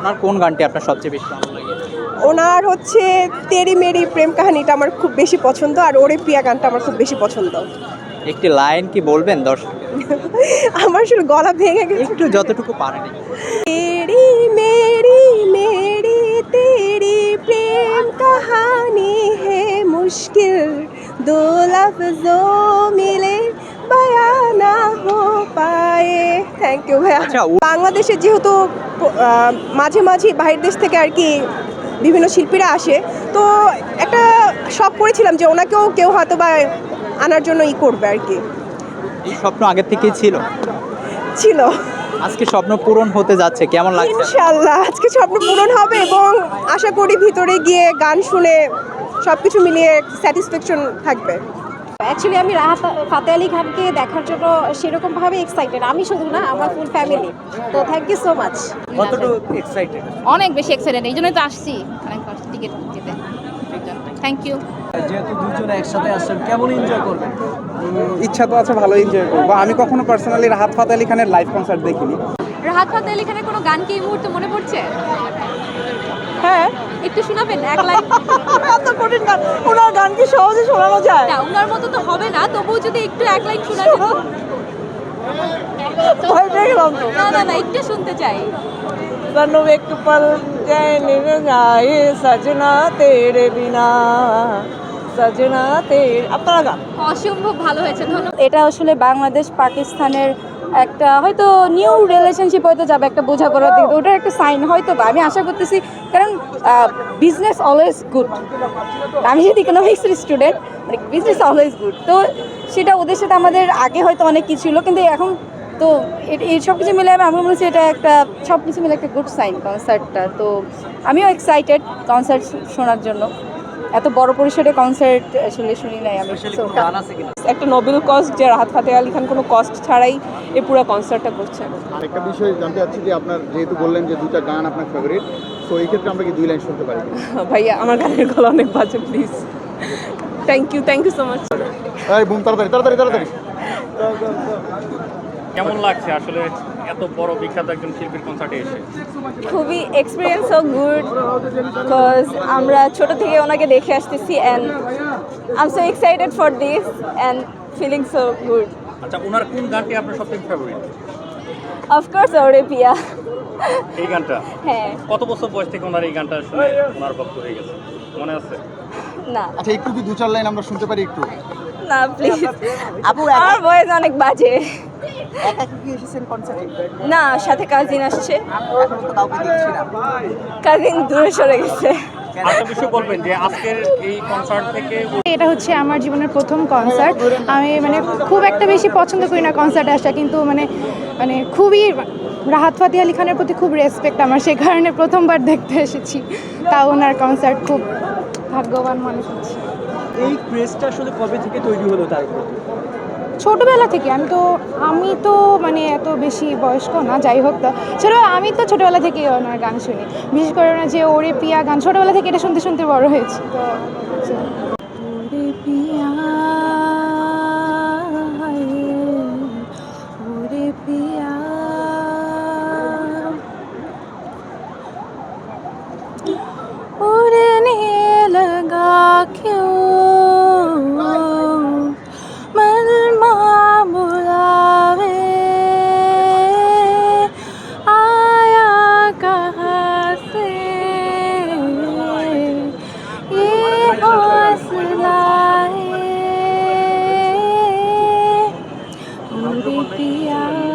ওনার কোন গানটি আপনার সবচেয়ে বেশি ভালো লাগে? ওনার হচ্ছে তেরি মেরি প্রেম কাহিনীটা আমার খুব বেশি পছন্দ আর ওরে প্রিয়া গানটা আমার খুব বেশি পছন্দ। একটি লাইন কি বলবেন দর্শক? আমার আসলে গলা ভেঙে গেছে। একটু যতটুকু পারেন তেরি মেরি মেরি তেরি প্রেম কাহানি হে মুশকিল দো লাফজো মিলে থ্যাংক ইউ ভাইয়া। আচ্ছা, বাংলাদেশে যেহেতু মাঝে মাঝে বাহির দেশ থেকে আর কি বিভিন্ন শিল্পীরা আসে তো একটা শখ করেছিলাম যে ওনাকেও কেউ হয়তো বা আনার জন্য ই করবে আর কি। এই স্বপ্ন আগের থেকেই ছিল? ছিল। আজকে স্বপ্ন পূরণ হতে যাচ্ছে কেমন লাগছে? ইনশাল্লাহ আজকে স্বপ্ন পূরণ হবে এবং আশা করি ভিতরে গিয়ে গান শুনে সব কিছু মিলিয়ে স্যাটিসফ্যাকশন থাকবে। অ্যাকচুয়ালি আমি রাহাত ফাতে আলী খানকে দেখার জন্য সেরকমভাবে এক্সাইটেড আমি শুধু না আমার ফুল ফ্যামিলি তো থ্যাংক ইউ সো মাচ কতটুকু এক্সাইটেড অনেক বেশি এক্সাইটেড এই জন্যই তো আসছি। অনেক কষ্ট টিকিট দিতে থ্যাংক ইউ যেহেতু দুজনে একসাথে আসছেন কেমন এনজয় করবেন? ইচ্ছা তো আছে ভালো এনজয় করব। আমি কখনো পার্সোনালি রাহাত ফাতে আলী খানের লাইভ কনসার্ট দেখিনি। রাহাত ফাতে আলী খানের কোনো গান কি এই মুহূর্তে মনে পড়ছে? হ্যাঁ একটু শোনাবেন এক লাইন এত কঠিন গান ওনার গান কি সহজে শোনানো যায় না ওনার মতো তো হবে না তবুও যদি একটু এক লাইন শোনা যেত ভয় পেয়ে গেলাম তো না না না একটু শুনতে চাই तनु एक पल चैन न जाए सजना तेरे बिना सजना तेरे আপনারা গান অসম্ভব ভালো হয়েছে ধন্যবাদ এটা আসলে বাংলাদেশ পাকিস্তানের একটা হয়তো নিউ রিলেশনশিপ হয়তো যাবে একটা বোঝাপড়ার দিকে। ওটার একটা সাইন হয়তো বা, আমি আশা করতেছি, কারণ বিজনেস অলওয়েজ গুড আমি যদি ইকোনমিক্সের স্টুডেন্ট মানে বিজনেস অলওয়েজ গুড তো সেটা ওদের সাথে আমাদের আগে হয়তো অনেক কিছু ছিল, কিন্তু এখন তো এই সব কিছু মিলে আমি আমার মনে হচ্ছে এটা একটা সব কিছু মিলে একটা গুড সাইন কনসার্টটা তো আমিও এক্সাইটেড কনসার্ট শোনার জন্য। এত বড় পরিসরে কনসার্ট আসলে শুনি নাই আমি। একটা নোবেল কস্ট যে রাহাত ফাতে আলী খান কোনো কস্ট ছাড়াই এই পুরো কনসার্টটা করছে। আরেকটা বিষয় জানতে চাচ্ছি যে আপনার যেহেতু বললেন যে দুটা গান আপনার ফেভারিট তো এই ক্ষেত্রে আমরা কি দুই লাইন শুনতে পারি? ভাইয়া আমার গানের গলা অনেক বাজে please thank you thank you so much এই বুম তাড়াতাড়ি তাড়াতাড়ি তাড়াতাড়ি। কেমন লাগছে আসলে? এত বড় বিখ্যাত একজন শিল্পীর কনসার্টে এসে? খুবই এক্সপিরিয়েন্স ও গুড বিকজ আমরা ছোট থেকে ওনাকে দেখে আসতেছি and I am so excited for this and feeling so good আচ্ছা ওনার কোন গানটি আপনার সবথেকে ফেভারিট অফকোর্স ওরে পিয়া এই গানটা? হ্যাঁ। কত বছর বয়স থেকে ওনার এই গানটা শুনে ওনার ভক্ত হয়ে গেছে? মনে আছে? না। আচ্ছা একটু কি দু চার লাইন আমরা শুনতে পারি একটু? না প্লিজ আপু আমার বয়স অনেক বাজে। না সাথে কাজিন আসছে। কাজিন দূরে সরে গেছে। বলবেন যে আজকের এই কনসার্ট থেকে এটা হচ্ছে আমার জীবনের প্রথম কনসার্ট আমি মানে খুব একটা বেশি পছন্দ করি না কনসার্টে আসা কিন্তু মানে মানে খুবই রাহাত ফাতি আলী খানের প্রতি খুব রেসপেক্ট আমার। সেই কারণে প্রথমবার দেখতে এসেছি। তাও ওনার কনসার্ট খুব ভাগ্যবান মনে করছি এই ক্রেজটা আসলে কবে থেকে তৈরি হলো তার ছোটোবেলা থেকে আমি তো আমি তো মানে এত বেশি বয়স্ক না, যাই হোক তো। ছোটো, আমি তো ছোটোবেলা থেকেই ওনার গান শুনি। বিশেষ করে ওনার যে ওরে পিয়া গান, ছোটোবেলা থেকে এটা শুনতে শুনতে বড় হয়েছে। তো Thank you. would be out.